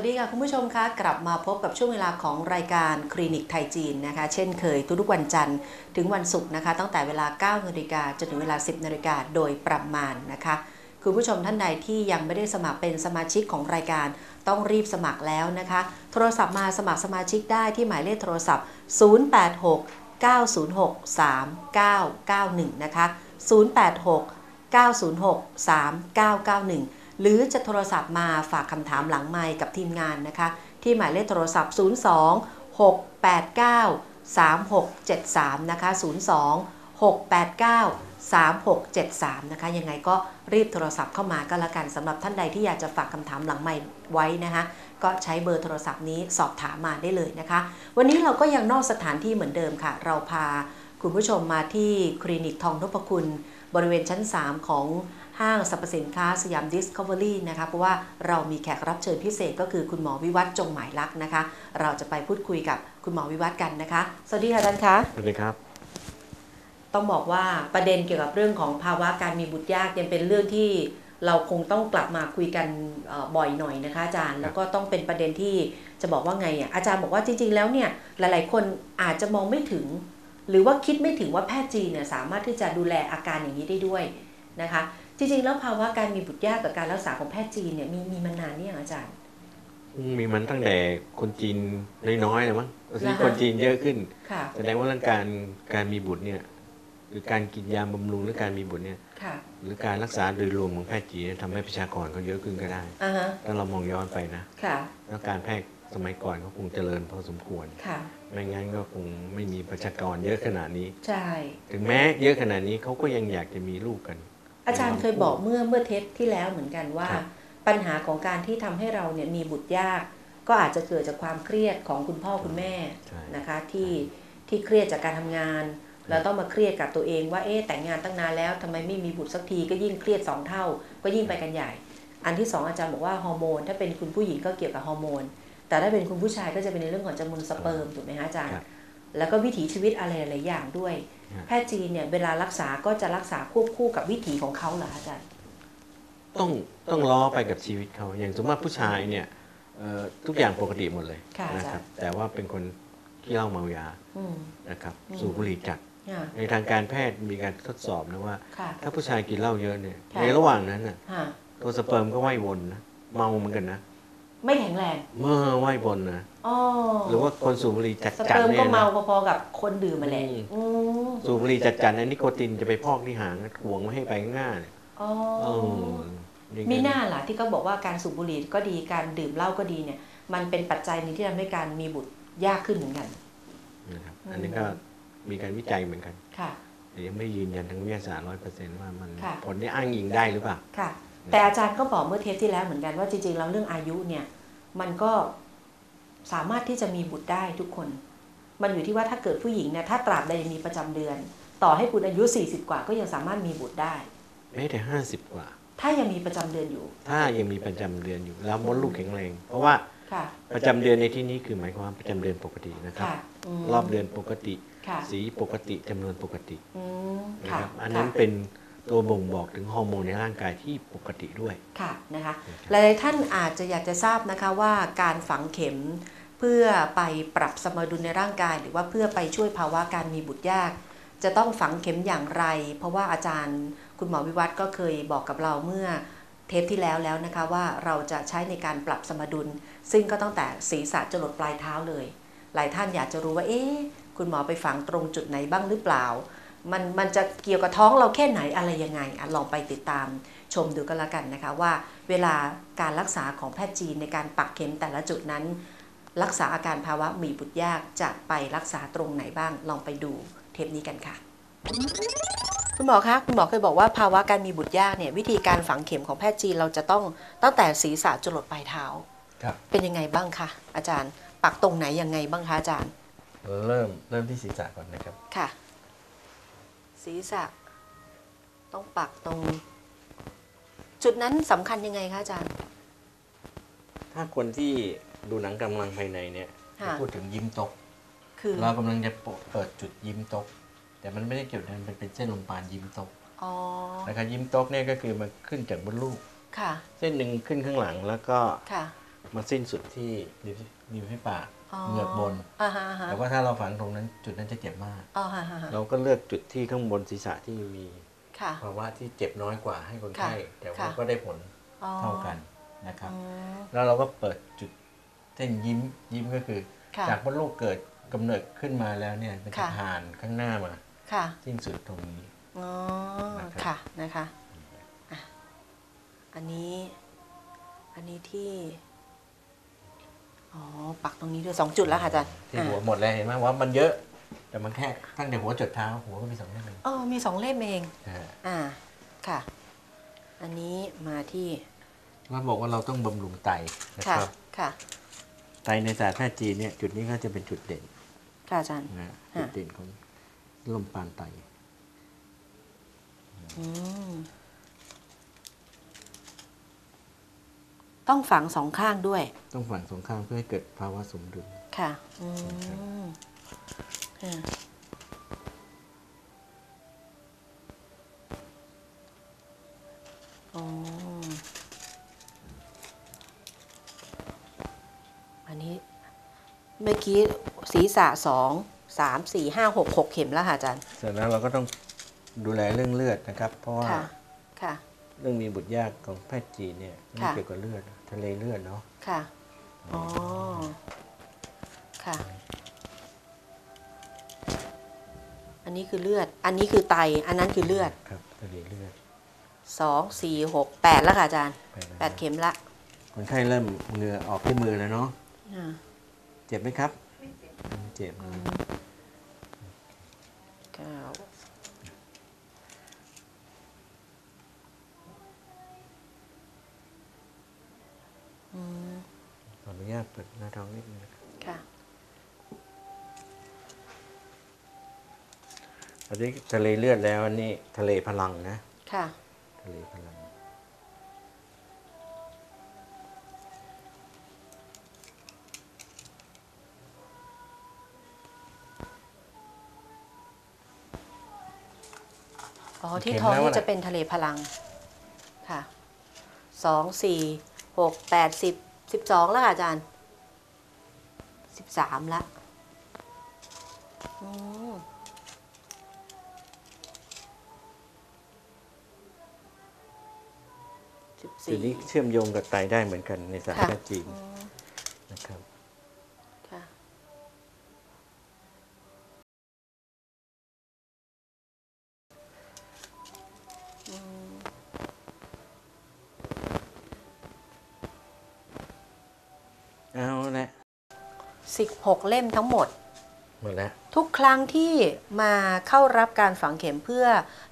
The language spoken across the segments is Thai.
สวัสดีค่ะคุณผู้ชมคะกลับมาพบกับช่วงเวลาของรายการคลินิกไทยจีนนะคะ เช่นเคยทุกๆวันจันทร์ถึงวันศุกร์นะคะ ตั้งแต่เวลา9นาฬิกาจนถึงเวลา 10นาฬิกาโดยประมาณนะคะคุณผู้ชมท่านใดที่ยังไม่ได้สมัครเป็นสมาชิกของรายการ ต้องรีบสมัครแล้วนะคะ โทรศัพท์มาสมัครสมาชิกได้ที่หมายเลขโทรศัพท์ 086 906 3991 นะคะ 086 906 3991 หรือจะโทรศัพท์มาฝากคำถามหลังไมค์กับทีมงานนะคะ ที่หมายเลขโทรศัพท์ 02 689 3673 นะคะ 02 689 3673 นะคะ ยังไงก็รีบโทรศัพท์เข้ามาก็แล้วกันสำหรับท่านใดที่อยากจะฝากคำถามหลังไมค์ไว้นะคะ ก็ใช้เบอร์โทรศัพท์นี้สอบถามมาได้เลยนะคะ วันนี้เราก็ยังนอกสถานที่เหมือนเดิมค่ะ เราพา คุณผู้ชมมาที่คลินิกทองนพคุณ บริเวณชั้น 3 ของห้างสรรพสินค้าสยามดิสคัฟเวอรี่นะคะเพราะว่าเรามีแขกรับเชิญพิเศษก็คือคุณหมอวิวัฒน์จงหมายลักษณ์นะคะ เราจะไปพูดคุยกับคุณหมอวิวัฒน์กันนะคะ สวัสดีค่ะท่านคะสวัสดีครับ ต้องบอกว่าประเด็นเกี่ยวกับเรื่องของภาวะการมีบุตรยากยังเป็นเรื่องที่เราคงต้องกลับมาคุยกันเอ่อบ่อยหน่อยนะคะอาจารย์แล้วก็ต้องเป็นประเด็นที่จะบอกว่าไงอะอาจารย์บอกว่าจริง ๆ แล้วเนี่ยหลาย ๆ คนอาจจะมองไม่ถึง หรือว่าคิดไม่ถึงว่าแพทย์จีนเนี่ยสามารถที่จะดูแลอาการอย่างนี้ได้ด้วยนะคะ จริงๆ แล้วภาวะการมีบุตรยากกับการรักษาของแพทย์จีนเนี่ยมีมีมานานเนี่ยงอาจารย์ มีมันตั้งแต่คนจีนน้อยๆเลยมั้งตอนนี้นะคะคนจีนเยอะขึ้นค่ะแสดงว่าเรื่องการการมีบุตรเนี่ยหรือการกินยาบำรุงหรือการมีบุตรเนี่ยค่ะหรือการรักษาโดยรวมของแพทย์จีนเนี่ยทำให้ประชากรเขาเยอะขึ้นก็ได้อ่าฮะถ้าเรามองย้อนไปนะค่ะแล้วการแพทย์ สมัยก่อนเขาคงเจริญพอสมควร ค่ะ ไม่งั้นก็คงไม่มีประชากรเยอะขนาดนี้ ใช่ ถึงแม้เยอะขนาดนี้เขาก็ยังอยากจะมีลูกกัน อาจารย์เคยบอกเมื่อเมื่อเทปที่แล้วเหมือนกันว่า ครับ ปัญหาของการที่ทำให้เราเนี่ยมีบุตรยาก ก็อาจจะเกิดจากความเครียดของคุณพ่อคุณแม่ ใช่ นะคะที่ที่เครียดจากการทำงาน แล้วต้องมาเครียดกับตัวเองว่าเอ๊ะแต่งงานตั้งนานแล้วทำไมไม่มีบุตรสักทีก็ยิ่งเครียดสองเท่า ก็ยิ่งไปกันใหญ่ อันที่สองอาจารย์บอกว่าฮอร์โมนถ้าเป็นคุณผู้หญิงก็เกี่ยวกับฮอร์โมน แต่ถ้าเป็นคุณผู้ชายก็จะเป็นในเรื่องของจำนวนสเปิร์มถูกไหมฮะอาจารย์ครับแล้วก็วิถีชีวิตอะไรหลายๆอย่างด้วยครับแพทย์จีนเนี่ยเวลารักษาก็จะรักษาควบคู่กับวิถีของเขาเหรออาจารย์ ต้องต้องล้อไปกับชีวิตเขาอย่างสมมติว่าผู้ชายเนี่ยเอ่อทุกอย่างปกติหมดเลยค่ะนะอาจารย์ครับ แต่ว่าเป็นคนที่เหล้าเมายาอืมนะครับอืมสูบบุหรี่จัดค่ะในทางการแพทย์มีการทดสอบนะว่าค่ะถ้าผู้ชายกินเหล้าเยอะเนี่ยค่ะในระหว่างนั้นน่ะค่ะตัวสเปิร์มก็ว่ายวนนะเมาเหมือนกันนะ ไม่แข็งแรงเมื่อว่ายวนนะอ๋อหรือว่าคนสูบบุหรี่จัดสจัดเปิร์มเนี่ก็ยเมานะพอๆกับคนดื่มมาแหละอืมอืมสูบบุหรี่จัดจัดๆนะนิโคตินจะไปพอกที่หางนะถ่วงไม่ให้ไปข้างหน้าเนี่ยอ๋อ เอออย่างมีนั้นหน้าล่ะที่เขาบอกว่าการสูบบุหรี่ก็ดีการดื่มเหล้าก็ดีเนี่ย มันเป็นปัจจัยหนึงที่ทำให้การมีบุตรยากขึ้นเหมือนกัน นะครับอันนี้ก็มีการวิจัยเหมือนกันค่ะ แต่ยังไม่ยืนยันทางวิทยาศาสตร์ร้อยเปอร์เซ็นต์ว่ามันค่ะ ผลนี้อ้างอิงได้หรือเปล่า ค่ะ แต่อาจารย์ก็บอกเมื่อเทปที่แล้วเหมือนกันว่าจริงๆแล้วเรื่องอายุเนี่ย มันก็สามารถที่จะมีบุตรได้ทุกคน มันอยู่ที่ว่าถ้าเกิดผู้หญิงเนี่ยถ้าตราบใดยังมีประจำเดือน ต่อให้คุณอายุ 40 กว่าก็ยังสามารถมีบุตรได้แม้แต่ห้าสิบกว่า ถ้ายังมีประจำเดือนอยู่ ถ้ายังมีประจำเดือนอยู่ แล้วมดลูกแข็งแรง เพราะว่าค่ะ ประจำเดือนในที่นี้คือหมายความว่าประจำเดือนปกตินะครับ ค่ะมรอบเดือนปกติ ค่ะสีปกติจำนวนปกติอืมนะค่ะครับอันนั้นเป็น ตัวบ่งบอกถึงฮอร์โมนในร่างกายที่ปกติด้วย ค่ะนะคะหลายๆท่านอาจจะอยากจะทราบนะคะว่าการฝังเข็มเพื่อไปปรับสมดุลในร่างกาย หรือว่าเพื่อไปช่วยภาวะการมีบุตรยาก จะต้องฝังเข็มอย่างไร เพราะว่าอาจารย์คุณหมอวิวัฒน์ก็เคยบอกกับเราเมื่อเทปที่แล้วแล้วนะคะว่าเราจะใช้ในการปรับสมดุล ซึ่งก็ตั้งแต่ศีรษะจรดปลายเท้าเลย หลายท่านอยากจะรู้ว่าเอ๊ะคุณหมอไปฝังตรงจุดไหนบ้างหรือเปล่า มันมันจะเกี่ยวกับท้องเราแค่ไหนอะไรยังไงอะลองไปติดตามชมดูก็แล้วกันนะคะว่าเวลาการรักษาของแพทย์จีนในการปักเข็มแต่ละจุดนั้น รักษาอาการภาวะมีบุตรยากจะไปรักษาตรงไหนบ้างลองไปดูเทปนี้กันค่ะ คุณหมอคะคุณหมอเคยบอกว่าภาวะการมีบุตรยากเนี่ยวิธีการฝังเข็มของแพทย์จีนเราจะต้องตั้งแต่ศีรษะจรดปลายเท้าครับเป็นยังไงบ้างคะอาจารย์ปักตรงไหนยังไงบ้างคะอาจารย์ เริ่มเริ่มที่ศีรษะก่อนนะครับค่ะ ศีรษะ ต้องปักตรง จุดนั้นสำคัญยังไงคะอาจารย์ ถ้าคนที่ดูหนังกำลังภายในเนี่ยค่ะ พูดถึงยิ้มตก คือเรากำลังจะเปิดจุดยิ้มตก แต่มันไม่ได้เกี่ยวกันมันเป็นเส้นลมปานยิ้มตกอ๋อนะครับยิ้มตกเนี่ยก็คือมันขึ้นจากมดลูก ค่ะเส้นหนึ่งขึ้นข้างหลังแล้วก็ค่ะมันสิ้นสุดที่ริมริมฝีปากอ๋อ เหงือกบน อ่าฮะอ่าฮะแต่ว่าถ้าเราฝังตรงนั้นจุดนั้นจะเจ็บมาก อ๋อฮะฮะฮะเราก็เลือกจุดที่ข้างบนศีรษะที่มีค่ะ ภาวะที่เจ็บน้อยกว่าให้คนไข้ ค่ะแต่ว่าค่ะ ก็ได้ผลอ๋อเท่ากันนะครับ อืม แล้วเราก็เปิดจุดเส้นยิ้มยิ้มก็คือ ค่ะจากว่าลูกเกิดกำเนิดขึ้นมาแล้วเนี่ยมันจะค่ะ ผ่านข้างหน้ามาค่ะ สิ้นสุดตรงนี้ อ๋อ นะครับ ค่ะ นะคะอะอันนี้ อันนี้ที่ อ๋อปักตรงนี้ด้วยสองจุดแล้วค่ะอาจารย์ที่หัวหมดแล้วเห็นไหมว่ามันเยอะ แต่มันแค่ตั้งแต่หัวจดเท้าหัวก็มีสองเล่มเองเออมีสองเล่มเองอ่าอ่าค่ะ อันนี้มาที่เราบอกว่าเราต้องบำรุงไตนะค่ะครับค่ะไตในศาสตร์แพทย์จีนเนี่ยจุดนี้ก็จะเป็นจุดเด่นค่ะอาจารย์นะค่ะจุดเด่นของลมปานไตอืม ต้องฝังสองข้างด้วย ต้องฝังสองข้างเพื่อให้เกิดภาวะสมดุล ค่ะอืมค่ะอ๋ออันนี้เมื่อกี้ศีรษะสองสามสี่ห้าหกหกเข็มแล้วค่ะอาจารย์ เสร็จแล้วเราก็ต้องดูแลเรื่องเลือดนะครับ เพราะว่าค่ะ ค่ะ เรื่องมีบุตรยากของแพทย์จีนเนี่ยมันค่ะเกี่ยวกับเลือดทะเลเลือดเนาะค่ะอ๋อค่ะ อันนี้คือเลือด อันนี้คือไต อันนั้นคือเลือดครับทะเลเลือดสองสี่หกแปดแล้วค่ะอาจารย์ไปนะแปดเข็มละคนไข้เริ่มเหงื่อออกที่มือแล้วเนาะอ่าเจ็บไหมครับ ไม่เจ็บนะเก้า ญาตเปิดหน้าท้องนิดนึงนะครับค่ะอันนี้ทะเลเลือดแล้วอันนี้ทะเลพลังนะ ค่ะ ทะเลพลัง อ๋อ ที่ท้องนี่จะเป็นทะเลพลัง ค่ะ สอง สี่ หก แปดสิบ สิบสองแล้วค่ะอาจารย์สิบสามละอืมสิบจุดสี่นี้เชื่อมโยงกับไตได้เหมือนกันในศาสตร์ค่ะแพทย์จีนอืมนะครับ 6 เล่มทั้งหมดหมดแล้วทุกครั้งที่มาเข้ารับการฝังเข็มเพื่อ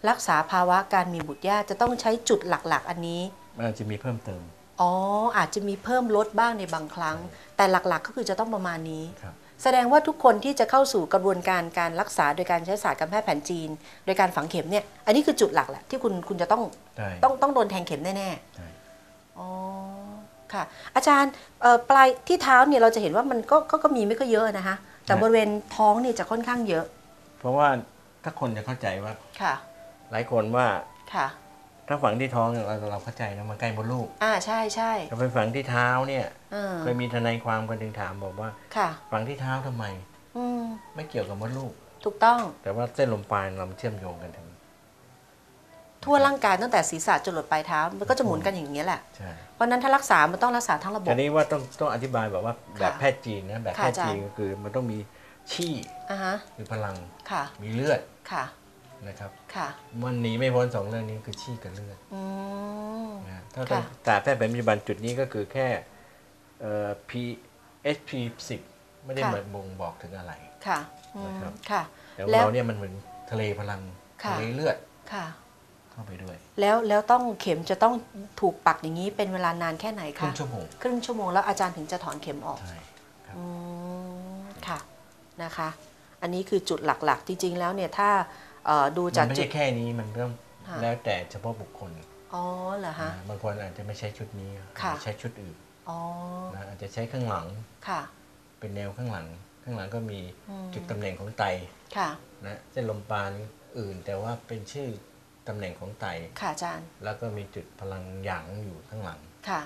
รักษาภาวะการมีบุตรยากจะต้องใช้จุดหลักๆ อันนี้ อาจจะมีเพิ่มเติม อ๋อ อาจจะมีเพิ่มลดบ้างในบางครั้ง แต่หลักๆ ก็คือจะต้องประมาณนี้ ครับ แสดงว่าทุกคนที่จะเข้าสู่กระบวนการการรักษาโดยการใช้ศาสตร์การแพทย์แผนจีน โดยการฝังเข็มเนี่ย อันนี้คือจุดหลักแหละที่คุณคุณจะต้องต้องต้องโดนแทงเข็มแน่ได้ๆ อ๋อ ค่ะ อาจารย์เอ่อปลายที่เท้าเนี่ยเราจะเห็นว่ามันก็ก็ก็มีไม่ค่อยเยอะนะคะแต่บริเวณท้องเนี่ยจะค่อนข้างเยอะ เพราะว่าถ้าคนจะเข้าใจว่าค่ะ หลายคนว่าค่ะถ้าฝังที่ท้องเนี่ยเราเราเข้าใจนะมันใกล้มดลูก อ่าใช่ใช่ถ้าไปฝังที่เท้าเนี่ยเออเคยมีทนายความคนหนึ่งถามบอกว่า ค่ะ ฝังที่เท้าทำไม อืมไม่เกี่ยวกับมดลูก ถูกต้อง แต่ว่าเส้นลมปราณเราเชื่อมโยงกันทั้ง ทั่วร่างกายตั้งแต่ศีรษะจนหลดปลายเท้า มันก็จะหมุนกันอย่างนี้ยแหละ ใช่เพราะฉะนั้นถ้ารักษา มันต้องรักษาทั้งระบบทีนี้ว่าต้องต้องอธิบายแบบว่าแบบค่ะแพทย์จีนนะแบบค่ะแพทย์จีนอาจารย์ก็คือมันต้องมีชี่อ่าฮะมีพลังค่ะ มีเลือดค่ะนะครับค่ะมันหนีไม่พ้นสองเรื่องนี้คือชี่กับเลือดอืมนะถ้าค่ะแต่แพทย์แผนปัจจุบันจุดนี้ก็คือแค่เอ่อ PHP 10ไม่ได้ค่ะมาบ่งบอกถึงอะไรค่ะอืมนะครับค่ะแต่ของแล้วเราเนี่ยมันเหมือนทะเลพลังค่ะทะเลเลือดค่ะ เข้าไปด้วย แล้วแล้วต้องเข็มจะต้องถูกปักอย่างนี้เป็นเวลานานแค่ไหนครึ่คะงชั่วโมงครึ่งชั่วโมงแล้วอาจารย์ถึงจะถอนเข็มออกใช่ครับอืมค่ะนะคะ อันนี้คือจุดหลักๆ จริง ๆ แล้วเนี่ยถ้าเอ่อดูมัจากนไม่จุใช่ดแค่นี้มันต้องค่ะแล้วแต่เฉพาะบุคคลอ๋อเหรอฮะนะบางคนอาจจะไม่ใช้ชุดนี้ค่ะอาจจะใช้ชุดอื่นอ๋อนะอาจจะใช้ข้างหลังค่ะ เป็นแนวข้างหลัง ข้างหลังก็มีอืมจุดตำแหน่งของไตค่ะนะเส้นลมปราณอื่น แต่ว่าเป็นชื่อ ตำแหน่งของไต ค่ะอาจารย์ แล้วก็มีจุดพลังหยางอยู่ข้างหลัง ค่ะ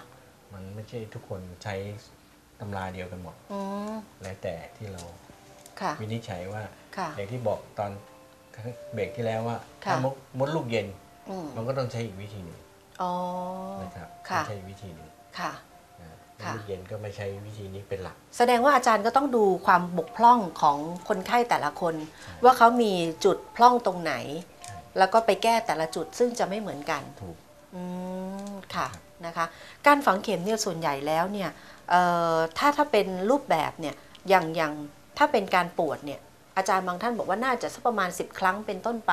มันไม่ใช่ทุกคนใช้ตำราเดียวกันหมด อืมแล้วแต่ที่เราค่ะ วินิจฉัยว่า ค่ะ อย่างที่บอกตอนเบรกที่แล้วว่า ค่ะ ถ้ามดมดลูกเย็น อืมมันก็ต้องใช้อีกวิธีหนึ่งอ๋อ นะครับค่ะ ต้องใช้อีกวิธีหนึ่งค่ะ นะมดค่ะ ลูกเย็นก็ไม่ใช้วิธีนี้เป็นหลัก แสดงว่าอาจารย์ก็ต้องดูความบกพร่องของคนไข้แต่ละคน ว่าเขามีจุดพร่องตรงไหนใช่ แล้วก็ไปแก้แต่ละจุดซึ่งจะไม่เหมือนกันถูกอืมค่ะนะคะการฝังเข็มเนี่ยส่วนใหญ่แล้วเนี่ยเอ่อถ้าถ้าเป็นรูปแบบเนี่ยอย่างอย่างถ้าเป็นการปวดเนี่ยอาจารย์บางท่านบอกว่าน่าจะสักประมาณ 10 ครั้งเป็นต้นไป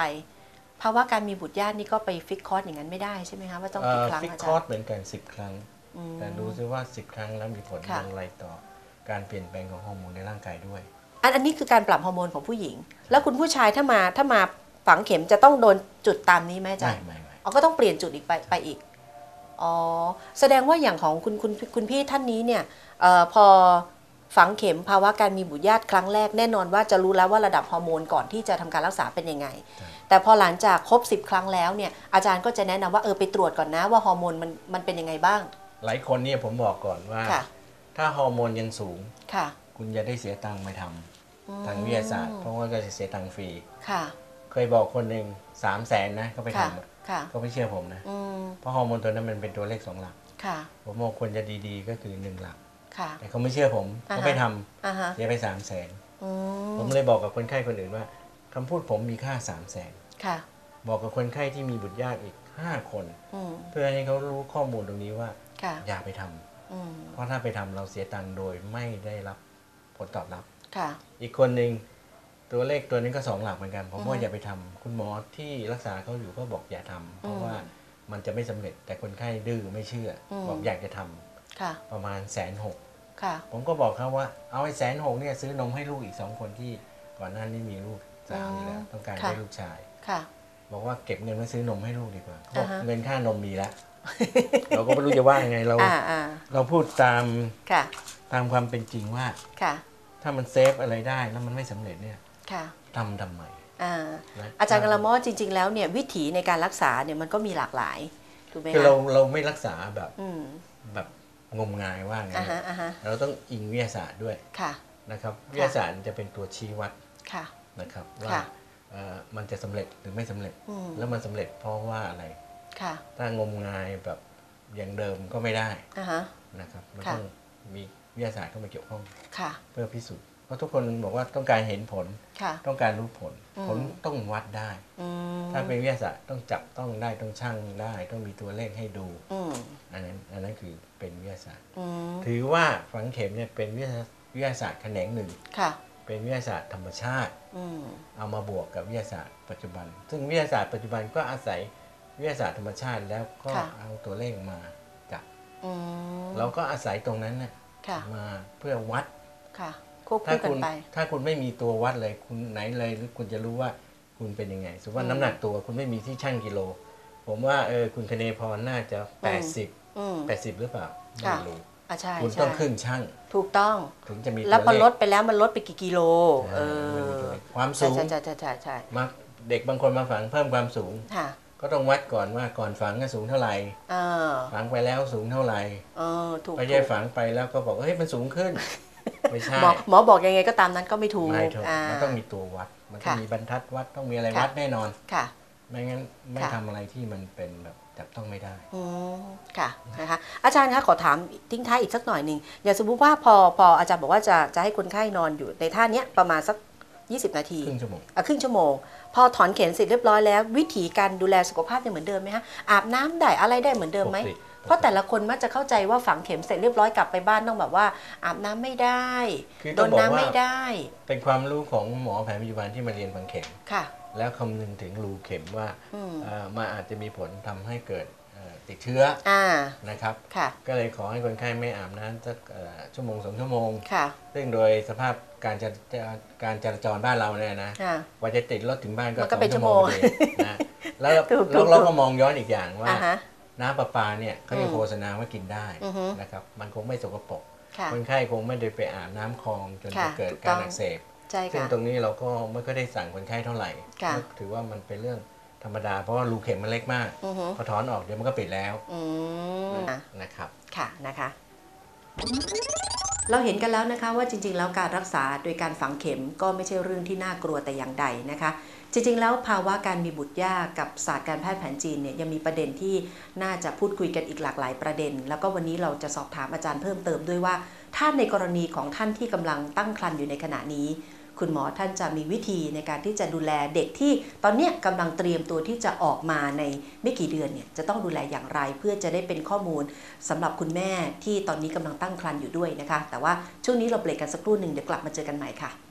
ภาวะการมีบุตรญาตินี่ก็ไปฟิกคอร์สอย่างนั้นไม่ได้ใช่ไหมคะว่าต้องกี่ครั้งฟิกอาคจาอรร์สย์เหมือนกัน 10 ครั้งอืมแต่ดูซิว่า 10 ครั้งแล้วมีผลค่ะอย่างไรต่อการเปลี่ยนแปลงของฮอร์โมนในร่างกายด้วยอันอันนี้คือการปรับฮอร์โมนของผู้หญิง แล้วคุณผู้ชายถ้ามาถ้ามา ฝังเข็มจะต้องโดนจุดตามนี้ไหมอาจาไม่รย์ไม่ไม่อ๋อก็ต้องเปลี่ยนจุดอีกไปไปอีกอ๋อแสดงว่าอย่างของคุณคุณคุณพี่ท่านนี้เนี่ยเอ่อพอฝังเข็มภาวะการมีบุตรญาติครั้งแรกแน่นอนว่าจะรู้แล้วว่าระดับฮอร์โมนก่อนที่จะทำการรักษาเป็นยังไง แต่พอหลังจากครบ 10 ครั้งแล้วเนี่ยอาจารย์ก็จะแนะนำว่าเออไปตรวจก่อนนะว่าฮอร์โมนมันมันเป็นยังไงบ้าง หลายคนเนี่ยผมบอกก่อนว่าค่ะถ้าฮอร์โมนยังสูงค่ะ คุณจะได้เสียตังค์ไปทำทางวิทยาศาสตร์ เพราะว่าก็จะเสียตังค์ฟรีค่ะ เคยบอกคนหนึ่งสามแสนนะเขาไปค่ะทำอะค่ะ เขาไม่เชื่อผมนะ อืม เพราะฮอร์โมนตัวนั้นมันเป็นตัวเลขสองหลัก ค่ะ ผมบอกคนจะดีๆ ก็คือหนึ่งหลัก ค่ะ แต่เขาไม่เชื่อผมอ่าฮะ เขาไปทอ่าฮะำเสียไปสามแสนอืมผมเลยบอกกับคนไข้คนอื่นว่าคำพูดผมมีค่าสามแสนค่ะ บอกกับคนไข้ที่มีบุตรยากอีกห้าคน อืม เพื่อให้เขารู้ข้อมูลตรงนี้ว่าค่ะ อย่าไปทำอืม เพราะถ้าไปทำเราเสียตังค์โดยไม่ได้รับผลตอบรับ ค่ะ อีกคนหนึ่ง ตัวเลขตัวนี้ก็สองหลักเหมือนกันผมอือฮึว่าอย่าไปทำคุณหมอที่รักษาเขาอยู่ก็บอกอย่าทำเพอืราะมว่ามันจะไม่สำเร็จแต่คนไข้ดื้อไม่เชื่ออมบอกอยากจะทำค่ะ ประมาณแสนหกค่ะผมก็บอกเขาว่าเอาไอ้แสนหกเนี่ยซื้อนมให้ลูกอีกสองคนที่ก่อนหน้านี้มีลูกสาวอยู่แล้วต้องการค่ะได้ลูกชายค่ะ บอกว่าเก็บเงินไว้ซื้อนมให้ลูกดีกว่าเขาบอกอ่าฮะเงินค่านมมีแล้วเราก็ไม่รู้จะว่ายังไงเราอ่าอ่าเราพูดตามค่ะตามความเป็นจริงว่าค่ะถ้ามันเซฟอะไรได้แล้วมันไม่สำเร็จเนี่ย ค่ะทำทำไมอ่านะอาจารย์กะละมอจริง ๆ แล้วเนี่ยวิถีในการรักษาเนี่ยมันก็มีหลากหลายถูกไหมคือคะเราเราไม่รักษาแบบอืมแบบงมงายว่าไงอ่าฮะอ่าฮะเราต้องอิงวิทยาศาสตร์ด้วยค่ะนะครับวิทยาศาสตร์จะเป็นตัวชี้วัดค่ะนะครับว่าค่ะเอ่อมันจะสำเร็จหรือไม่สำเร็จอืมแล้วมันสำเร็จเพราะว่าอะไรค่ะถ้างมงายแบบอย่างเดิมก็ไม่ได้อ่าฮะนะครับมันค่ะต้องมีวิทยาศาสตร์เข้ามาเกี่ยวข้องค่ะเพื่อพิสูจน์ เพราะทุกคนบอกว่าต้องการเห็นผลค่ะต้องการรู้ผลอืมผลต้องวัดได้อืมถ้าเป็นวิทยาศาสตร์ต้องจับต้องได้ต้องชั่งได้ ต้องมีตัวเลขให้ดูอืมอันนั้นอันนั้นคือเป็นวิทยาศาสตร์อืมถือว่าฝังเข็มเนี่ยเป็นวิทยาวิทยาศาสตร์แขนงหนึ่งค่ะเป็นวิทยาศาสตร์ธรรมชาติอืมเอามาบวกกับวิทยาศาสตร์ปัจจุบัน ซึ่งวิทยาศาสตร์ปัจจุบันก็อาศัยวิทยาศาสตร์ธรรมชาติแล้วก็ค่ะเอาตัวเลขมาจับอืมเราก็อาศัยตรงนั้นน่ะค่ะมาเพื่อวัด ค่ะควบถ้าคู่กัคุนณไป ถ้าคุณไม่มีตัววัดเลยคุณไหนเลยหรือคุณจะรู้ว่าคุณเป็นยังไงสมมติว่าอืมน้ำหนักตัวคุณไม่มีที่ชั่งกิโล ผมว่าเออคุณคเนพรน่าจะ 80อืม80 หรือเปล่าไม่ค่ะรู้อะใช่คุณใช่ต้องครึ่งชั่งถูกต้องถึงจะมีแล้วพตัอวเลลขดไปแล้วมันลดไปกี่กิโล เอมันมีอตัวเลขความใช่สูงใช่ใช่ใช่ใช่ใช่มาเด็กบางคนมาฝังเพิ่มความสูงค่ะก็ต้องวัดก่อนว่าก่อนฝังก็สูงเท่าไหร่เออฝังไปแล้วสูงเท่าไหร่เออถูกไม่ใช่ถูกฝังไปแล้วก็บอกว่าเฮ้ยมันสูงขึ้น ไม่ใช่หมอหมอบอกยังไงก็ตามนั้นก็ไม่ถูกไม่ถูกอ่ามันต้องมีตัววัด มันต้องค่ะมีบรรทัดวัดต้องมีอะไรค่ะวัดแน่นอนค่ะไม่งั้นไม่ค่ะทำอะไรที่มันเป็นแบบจับต้องไม่ได้อืมค่ะนะคะอาจารย์คะขอถามทิ้งท้ายอีกสักหน่อยหนึ่งอย่างสมมุติว่าพอพออาจารย์บอกว่าจะจะให้คนไข้นอนอยู่ในท่าเนี้ยประมาณสัก 20 นาทีครึ่งชั่วโมงอะครึ่งชั่วโมง พอถอนเข็มเสร็จเรียบร้อยแล้ว วิธีการดูแลสุขภาพยังเหมือนเดิมไหมฮะอาบน้ำได้อะไรได้เหมือนเดิมไหมปกติ เพราะแต่ละคนมักจะเข้าใจว่าฝังเข็มเสร็จเรียบร้อยกลับไปบ้านต้องแบบว่า อาบน้ำไม่ได้คือโดต้องนบอกน้ำว่า ไม่ได้ เป็นความรู้ของหมอแผนปัจจุบันที่มาเรียนฝังเข็ม ค่ะ แล้วคำนึงถึงรูเข็มว่าอืม เอ่อมาอาจจะมีผลทำให้เกิดเอ่อติดเชื้ออ่า นะครับ ค่ะ ก็เลยขอให้คนไข้ไม่อาบน้ำสักเอ่อชั่วโมงสองชั่วโมง ค่ะ ซึ่งโดยสภาพการจราการจราจรบ้านเราเนี่ยนะค่ะกว่าจะติดรถถึงบ้านก็มันก็สองเป็นชั่วโมงชั่วโมงพอดีนะแล้วถูกถูแล้วกเราถูก็กมองย้อนอีกอย่างว่า อ่าฮะ น้ำประปาเนี่ยเขาจะอืมโฆษณาว่ากินได้อือฮึนะครับ มันคงไม่สกปรกค่ะคนไข้คงไม่ได้ไปอาบน้ำคลองจนค่ะจะเกิดถูกการต้องอักเสบใช่ซึ่งค่ะตรงนี้เราก็ไม่ก็ได้สั่งคนไข้เท่าไหร่ค่ะก็ถือว่ามันเป็นเรื่องธรรมดาเพราะว่ารูเข็มมันเล็กมากอือฮึพอถอนออกเดี๋ยวมันก็ปิดแล้วอืมอะนะครับค่ะนะคะ เราเห็นกันแล้วนะคะว่าจริง ๆ แล้วการรักษาโดยการฝังเข็มก็ไม่ใช่เรื่องที่น่ากลัวแต่อย่างใดนะคะ จริงๆ แล้วภาวะการมีบุตรยากกับศาสตร์การแพทย์แผนจีนเนี่ยยังมีประเด็นที่น่าจะพูดคุยกันอีกหลากหลายประเด็น แล้วก็วันนี้เราจะสอบถามอาจารย์เพิ่มเติมด้วยว่า ถ้าในกรณีของท่านที่กำลังตั้งครรภ์อยู่ในขณะนี้ คุณหมอท่านจะมีวิธีในการที่จะดูแลเด็กที่ตอนนี้กำลังเตรียมตัวที่จะออกมาในไม่กี่เดือนเนี่ยจะต้องดูแลอย่างไร เพื่อจะได้เป็นข้อมูลสำหรับคุณแม่ที่ตอนนี้กำลังตั้งครรภ์อยู่ด้วยนะคะ แต่ว่าช่วงนี้เราเบรกกันสักครู่หนึ่งเดี๋ยวกลับมาเจอกันใหม่ค่ะ